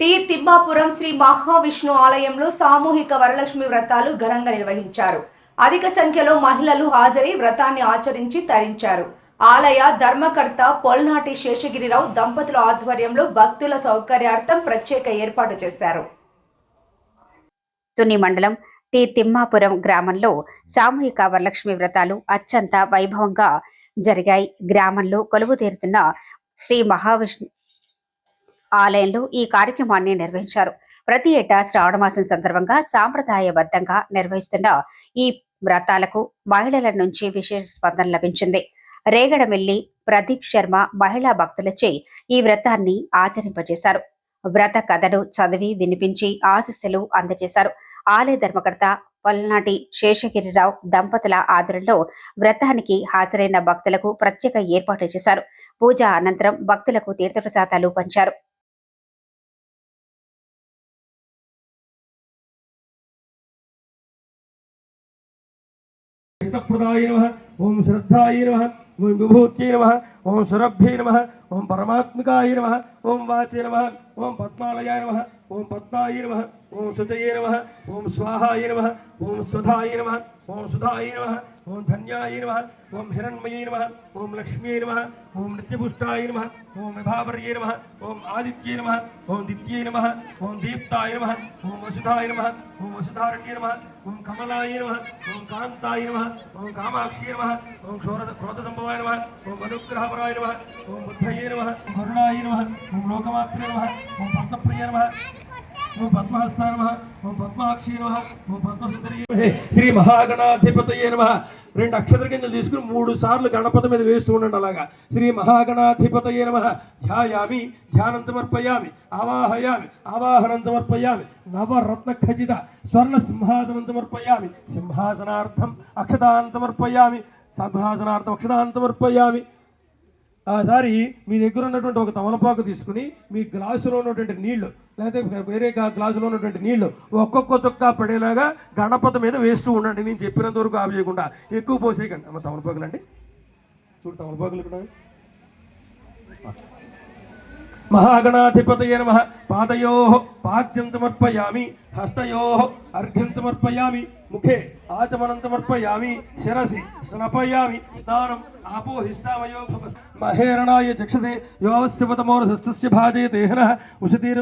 T Thimmapuram Shri Mahavishnu ఆలయంలో సామూహిక వరలక్ష్మి వ్రతాలు ఘనంగా నిర్వహించారు. అధిక సంఖ్యలో మహిళలు హాజరై వ్రతాన్ని ఆచరించి తరించారు. ఆలయ ధర్మకర్త పొల్నాటి శేషగిరిరావు దంపతుల ఆధ్వర్యంలో భక్తుల సౌకర్యార్థం ప్రత్యేక ఏర్పాటు చేశారు. తుని మండలం టి తిమ్మాపురం గ్రామంలో సామూహిక వరలక్ష్మి వ్రతాలు అత్యంత వైభవంగా జరిగాయి. గ్రామంలో కొలువు తీరుతున్న శ్రీ మహావిష్ణు ఆలయంలో ఈ కార్యక్రమాన్ని నిర్వహించారు. ప్రతి ఏటా శ్రావణమాసం సందర్భంగా సాంప్రదాయబద్ధంగా నిర్వహిస్తున్న ఈ వ్రతాలకు మహిళల నుంచి విశేష స్పందన లభించింది. రేగడమిల్లి ప్రదీప్ శర్మ మహిళా భక్తులచే ఈ వ్రతాన్ని ఆచరింపజేశారు. వ్రత కథను చదివి వినిపించి ఆశస్సులు అందజేశారు. ఆలయ ధర్మకర్త పల్నాటి శేషగిరిరావు దంపతుల ఆదరణలో వ్రతానికి హాజరైన భక్తులకు ప్రత్యేక ఏర్పాట్లు చేశారు. పూజ అనంతరం భక్తులకు తీర్థప్రసాదాలు పంచారు. హితప్రదాయ నమ ఓం శ్రద్ధాయ నమ ఓం విభూత్యై నమ ఓం సురభ్యై నమ ఓం పరమాత్మికాయ నమ ఓం వాచే నమ ఓం పద్మాలయాయ నమ ఓం పద్మాయ నమ ఓం శుచయే నమ ఓం స్వాహాయ నమ ఓం స్వధాయ నమ ఓం సుధాయ నమ ఓం ధన్యాయ నమ ఓం హిరణ్మయే నమ ఓం లక్ష్మీ నమ ఓం నిత్యపుష్టాయ నమ ఓం విభావర్యే నమ ఓం ఆదిత్యే నమ ఓం దిత్యే నమ ఓం దీప్తాయ నమ ఓం వసుధాయ నమ ఓం వసుధారణ్యే నమ ఓం కమలాయ నమ ఓం కాంతాయ నమ ఓం కామాక్షి నమ ఓం క్షోర క్రోధ సంభవ సంభవాయ నమ ఓం అనుగ్రహపరాయ నమ ఓం బుద్ధయే నమ కరుణాయ నమ ఓం లోకమాత్రే నమ ఓం పద్మప్రియ నమ ఓం పద్మహస్త నమ ఓం పద్మాక్షి నమ ఓం పద్మసుందరి శ్రీ మహాగణాధిపతయే నమ రెండు అక్షర గింజలు తీసుకుని మూడు సార్లు గణపతి మీద వేస్తూ ఉండండి అలాగా. శ్రీ మహాగణాధిపతయే నమ ధ్యాయామి ధ్యానం సమర్పయామి ఆవాహయామి ఆవాహనం సమర్పయామి నవరత్న ఖచ్చిత స్వర్ణ సింహాసనం సమర్పయామి సింహాసనార్థం అక్షతాన్ సమర్పయామి సంభాషణార్థం అక్షదాన్ని సమర్పయ్యామి ఆసారి మీ దగ్గర ఉన్నటువంటి ఒక తమలపాకు తీసుకుని మీ గ్లాసులో ఉన్నటువంటి నీళ్ళు లేకపోతే వేరే గ్లాసులో ఉన్నటువంటి నీళ్ళు ఒక్కొక్క చుక్క పడేలాగా గణపతి మీద వేస్తూ ఉండండి. నేను చెప్పినంత వరకు ఆపు చేయకుండా ఎక్కువ పోసేయకండి. అమ్మ తమలపాకులు అండి. చూడు తమలపాకులు ఇక్కడ మహాగణాధిపతయ నమ. పాదయో పాద్యం సమర్పయామి హస్తయో అర్ఘ్యం సమర్పయామి ముఖే ఆచమనం సమర్పయామి శిరసి స్నపయామి స్నానం ఆపోహిష్టామయో భవ మహేరణాయ చక్షసే యోవస్యవతమోరసస్తస్య భాజయతే హనః ఉషతీర్